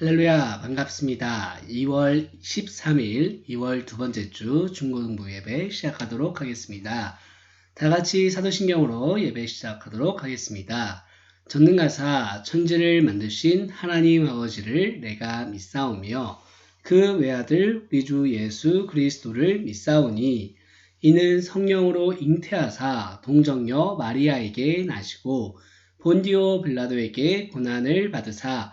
할렐루야 반갑습니다. 2월 13일 2월 두 번째 주 중고등부 예배 시작하도록 하겠습니다. 다 같이 사도신경으로 예배 시작하도록 하겠습니다. 전능가사 천지를 만드신 하나님 아버지를 내가 믿사오며 그 외아들 우리 주 예수 그리스도를 믿사오니 이는 성령으로 잉태하사 동정녀 마리아에게 나시고 본디오 빌라도에게 고난을 받으사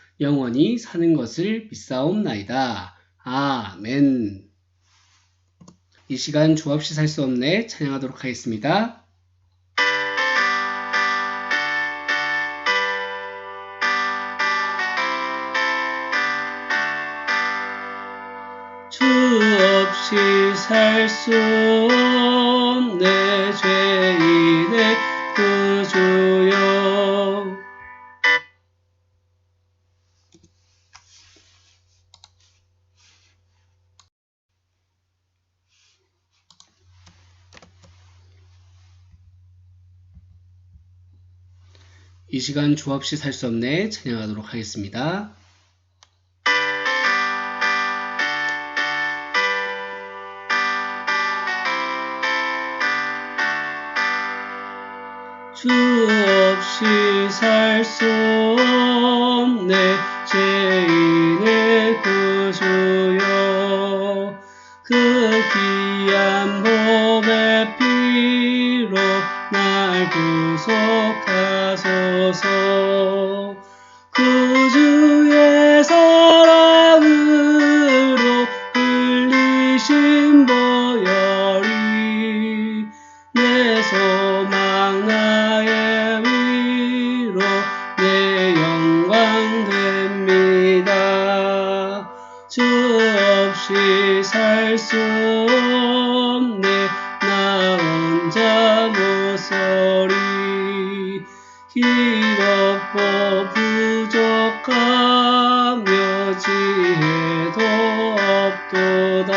영원히 사는 것을 믿사옵나이다. 아멘. 이 시간 주 없이 살 수 없네 찬양하도록 하겠습니다. 주 없이 살 수 없네 죄인의 이 시간 주 없이 살수 없네 찬양하도록 하겠습니다. 주 없이 살 수 없네 죄인의 구주여 그 귀한 몸의 피로 날 구속하 소서. 구주의 사랑으로 흘리신 보혈이 내 소망 나의 위로 내 영광 됩니다. 주 없이 살수 지혜도 없도다.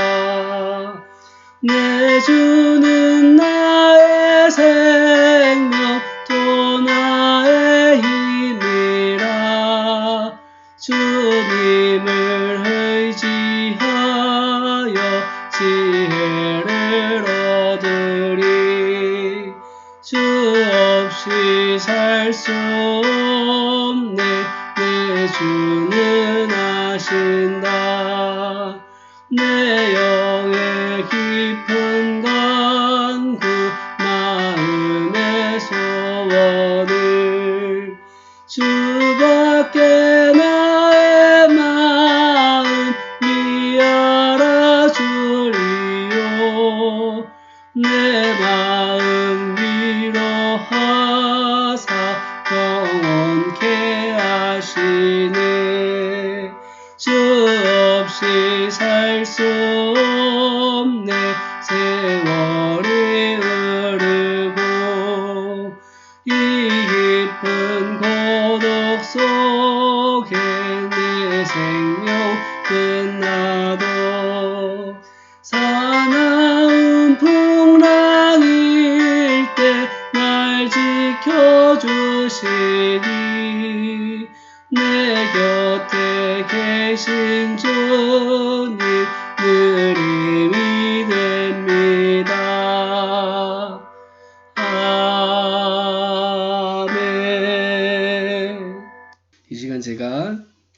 내 주는 나의 생명 또 나의 힘이라. 주님을 의지하여 지혜를 얻으리. 주 없이 살 수 없네. 내 주는 아 신다. 내 영의 깊은 생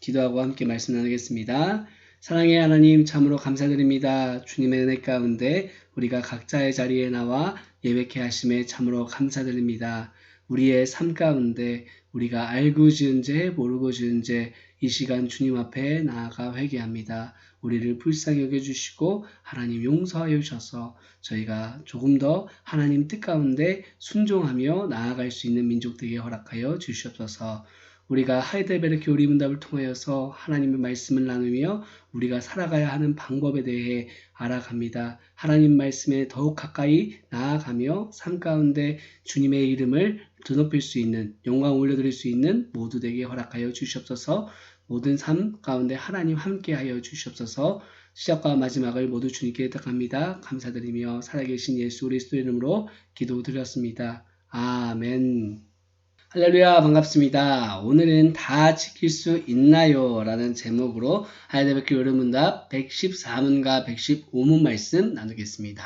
기도하고 함께 말씀 나누겠습니다. 사랑의 하나님 참으로 감사드립니다. 주님의 은혜 가운데 우리가 각자의 자리에 나와 예배케 하심에 참으로 감사드립니다. 우리의 삶 가운데 우리가 알고 지은 죄 모르고 지은 죄 이 시간 주님 앞에 나아가 회개합니다. 우리를 불쌍히 여겨주시고 하나님 용서하여 주셔서 저희가 조금 더 하나님 뜻 가운데 순종하며 나아갈 수 있는 민족 되게 허락하여 주시옵소서 우리가 하이델베르 교리 문답을 통하여서 하나님의 말씀을 나누며 우리가 살아가야 하는 방법에 대해 알아갑니다. 하나님 말씀에 더욱 가까이 나아가며 삶 가운데 주님의 이름을 드높일 수 있는 영광 올려드릴 수 있는 모두 되게 허락하여 주시옵소서. 모든 삶 가운데 하나님 함께하여 주시옵소서. 시작과 마지막을 모두 주님께 부탁합니다. 감사드리며 살아계신 예수 그리스도 이름으로 기도드렸습니다. 아멘. 할렐루야 반갑습니다. 오늘은 다 지킬 수 있나요? 라는 제목으로 하이데베크 요르문답 114문과 115문 말씀 나누겠습니다.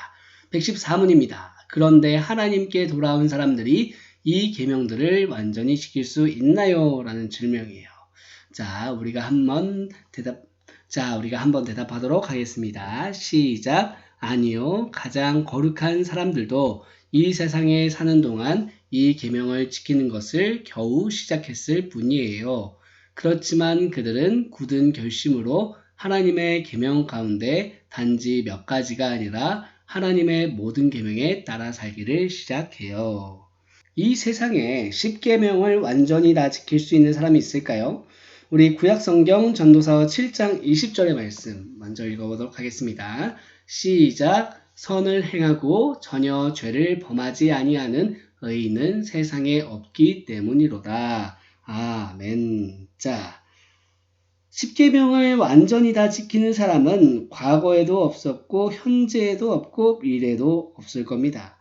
114문입니다. 그런데 하나님께 돌아온 사람들이 이 계명들을 완전히 지킬 수 있나요? 라는 질명이에요. 자, 우리가 한번 대답 자, 우리가 한번 대답하도록 하겠습니다. 시작. 아니요. 가장 거룩한 사람들도 이 세상에 사는 동안 이 계명을 지키는 것을 겨우 시작했을 뿐이에요. 그렇지만 그들은 굳은 결심으로 하나님의 계명 가운데 단지 몇 가지가 아니라 하나님의 모든 계명에 따라 살기를 시작해요. 이 세상에 10계명을 완전히 다 지킬 수 있는 사람이 있을까요? 우리 구약성경 전도서 7장 20절의 말씀 먼저 읽어보도록 하겠습니다. 시작 선을 행하고 전혀 죄를 범하지 아니하는 의인은 세상에 없기 때문이로다. 아멘. 자, 10계명을 완전히 다 지키는 사람은 과거에도 없었고 현재에도 없고 미래도 없을 겁니다.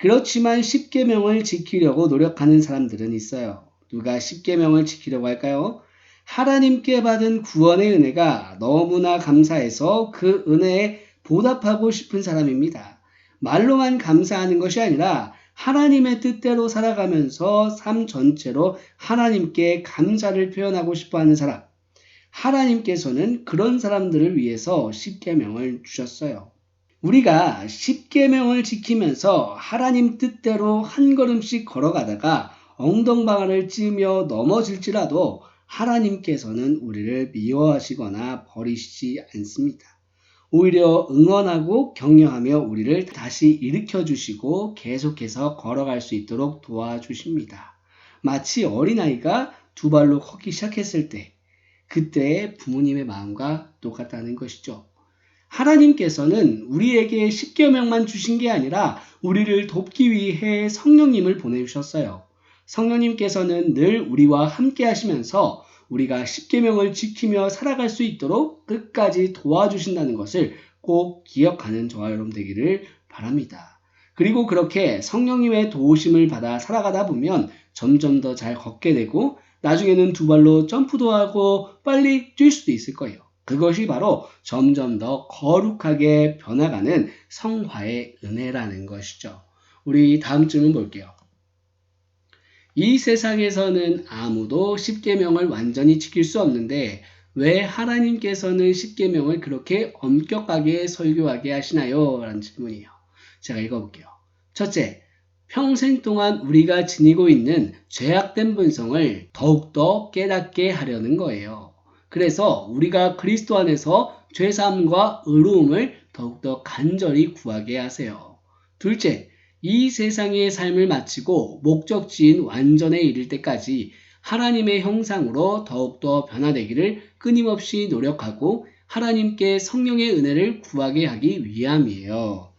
그렇지만 10계명을 지키려고 노력하는 사람들은 있어요. 누가 10계명을 지키려고 할까요? 하나님께 받은 구원의 은혜가 너무나 감사해서 그 은혜에 보답하고 싶은 사람입니다. 말로만 감사하는 것이 아니라 하나님의 뜻대로 살아가면서 삶 전체로 하나님께 감사를 표현하고 싶어 하는 사람. 하나님께서는 그런 사람들을 위해서 십계명을 주셨어요. 우리가 십계명을 지키면서 하나님 뜻대로 한 걸음씩 걸어가다가 엉덩방아를 찌며 넘어질지라도 하나님께서는 우리를 미워하시거나 버리시지 않습니다. 오히려 응원하고 격려하며 우리를 다시 일으켜 주시고 계속해서 걸어갈 수 있도록 도와주십니다. 마치 어린아이가 두 발로 걷기 시작했을 때, 그때 부모님의 마음과 똑같다는 것이죠. 하나님께서는 우리에게 십계명만 주신 게 아니라 우리를 돕기 위해 성령님을 보내주셨어요. 성령님께서는 늘 우리와 함께 하시면서 우리가 십계명을 지키며 살아갈 수 있도록 끝까지 도와주신다는 것을 꼭 기억하는 저와 여러분 되기를 바랍니다. 그리고 그렇게 성령님의 도우심을 받아 살아가다 보면 점점 더 잘 걷게 되고 나중에는 두 발로 점프도 하고 빨리 뛸 수도 있을 거예요. 그것이 바로 점점 더 거룩하게 변화가는 성화의 은혜라는 것이죠. 우리 다음 질문 볼게요. 이 세상에서는 아무도 십계명을 완전히 지킬 수 없는데 왜 하나님께서는 십계명을 그렇게 엄격하게 설교하게 하시나요? 라는 질문이에요. 제가 읽어볼게요. 첫째, 평생 동안 우리가 지니고 있는 죄악된 본성을 더욱더 깨닫게 하려는 거예요. 그래서 우리가 그리스도 안에서 죄사함과 의로움을 더욱더 간절히 구하게 하세요. 둘째, 이 세상의 삶을 마치고 목적지인 완전에 이를 때까지 하나님의 형상으로 더욱더 변화되기를 끊임없이 노력하고 하나님께 성령의 은혜를 구하게 하기 위함이에요.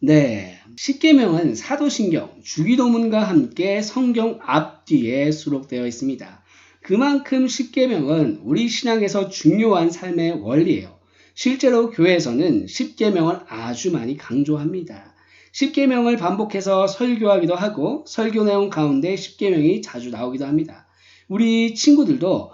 네. 십계명은 사도신경, 주기도문과 함께 성경 앞뒤에 수록되어 있습니다. 그만큼 십계명은 우리 신앙에서 중요한 삶의 원리예요. 실제로 교회에서는 십계명을 아주 많이 강조합니다. 십계명을 반복해서 설교하기도 하고 설교 내용 가운데 십계명이 자주 나오기도 합니다. 우리 친구들도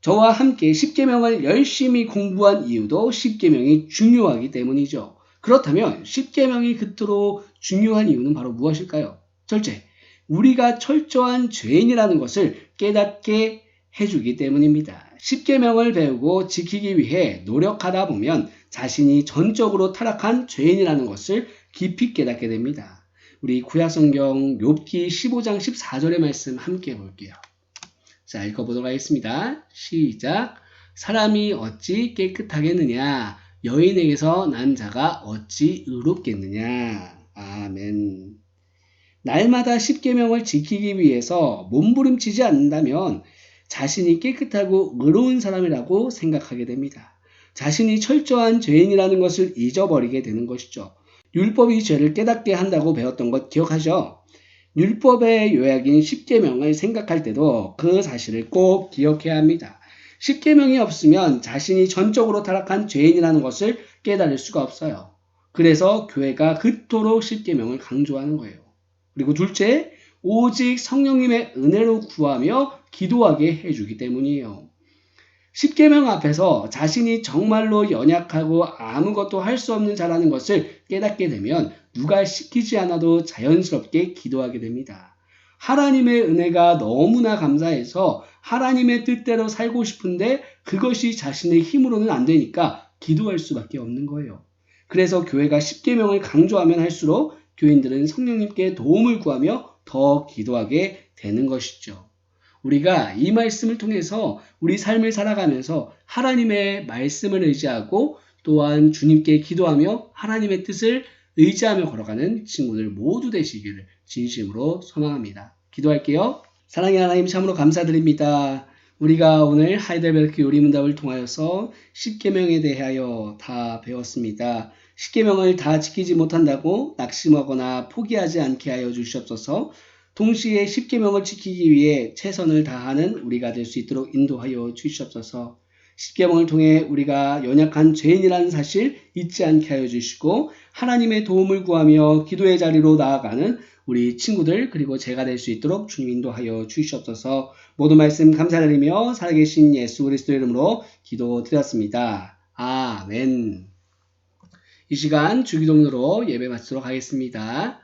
저와 함께 십계명을 열심히 공부한 이유도 십계명이 중요하기 때문이죠. 그렇다면 십계명이 그토록 중요한 이유는 바로 무엇일까요? 첫째, 우리가 철저한 죄인이라는 것을 깨닫게 해주기 때문입니다. 십계명을 배우고 지키기 위해 노력하다 보면 자신이 전적으로 타락한 죄인이라는 것을 깊이 깨닫게 됩니다. 우리 구약성경 욥기 15장 14절의 말씀 함께 볼게요. 자, 읽어보도록 하겠습니다. 시작. 사람이 어찌 깨끗하겠느냐? 여인에게서 난 자가 어찌 의롭겠느냐? 아멘. 날마다 십계명을 지키기 위해서 몸부림치지 않는다면 자신이 깨끗하고 의로운 사람이라고 생각하게 됩니다. 자신이 철저한 죄인이라는 것을 잊어버리게 되는 것이죠. 율법이 죄를 깨닫게 한다고 배웠던 것 기억하죠? 율법의 요약인 10계명을 생각할 때도 그 사실을 꼭 기억해야 합니다. 10계명이 없으면 자신이 전적으로 타락한 죄인이라는 것을 깨달을 수가 없어요. 그래서 교회가 그토록 10계명을 강조하는 거예요. 그리고 둘째, 오직 성령님의 은혜로 구하며 기도하게 해주기 때문이에요. 10계명 앞에서 자신이 정말로 연약하고 아무것도 할 수 없는 자라는 것을 깨닫게 되면 누가 시키지 않아도 자연스럽게 기도하게 됩니다. 하나님의 은혜가 너무나 감사해서 하나님의 뜻대로 살고 싶은데 그것이 자신의 힘으로는 안 되니까 기도할 수밖에 없는 거예요. 그래서 교회가 10계명을 강조하면 할수록 교인들은 성령님께 도움을 구하며 더 기도하게 되는 것이죠. 우리가 이 말씀을 통해서 우리 삶을 살아가면서 하나님의 말씀을 의지하고 또한 주님께 기도하며 하나님의 뜻을 의지하며 걸어가는 친구들 모두 되시기를 진심으로 소망합니다. 기도할게요. 사랑의 하나님 참으로 감사드립니다. 우리가 오늘 하이델베르크 요리문답을 통하여서 10계명에 대하여 다 배웠습니다. 10계명을 다 지키지 못한다고 낙심하거나 포기하지 않게 하여 주시옵소서. 동시에 10계명을 지키기 위해 최선을 다하는 우리가 될 수 있도록 인도하여 주시옵소서. 10계명을 통해 우리가 연약한 죄인이라는 사실 잊지 않게 하여 주시고 하나님의 도움을 구하며 기도의 자리로 나아가는 우리 친구들 그리고 제가 될 수 있도록 주님 인도하여 주시옵소서. 모든 말씀 감사드리며 살아계신 예수 그리스도 이름으로 기도드렸습니다. 아멘. 이 시간 주기도문으로 예배 마치도록 하겠습니다.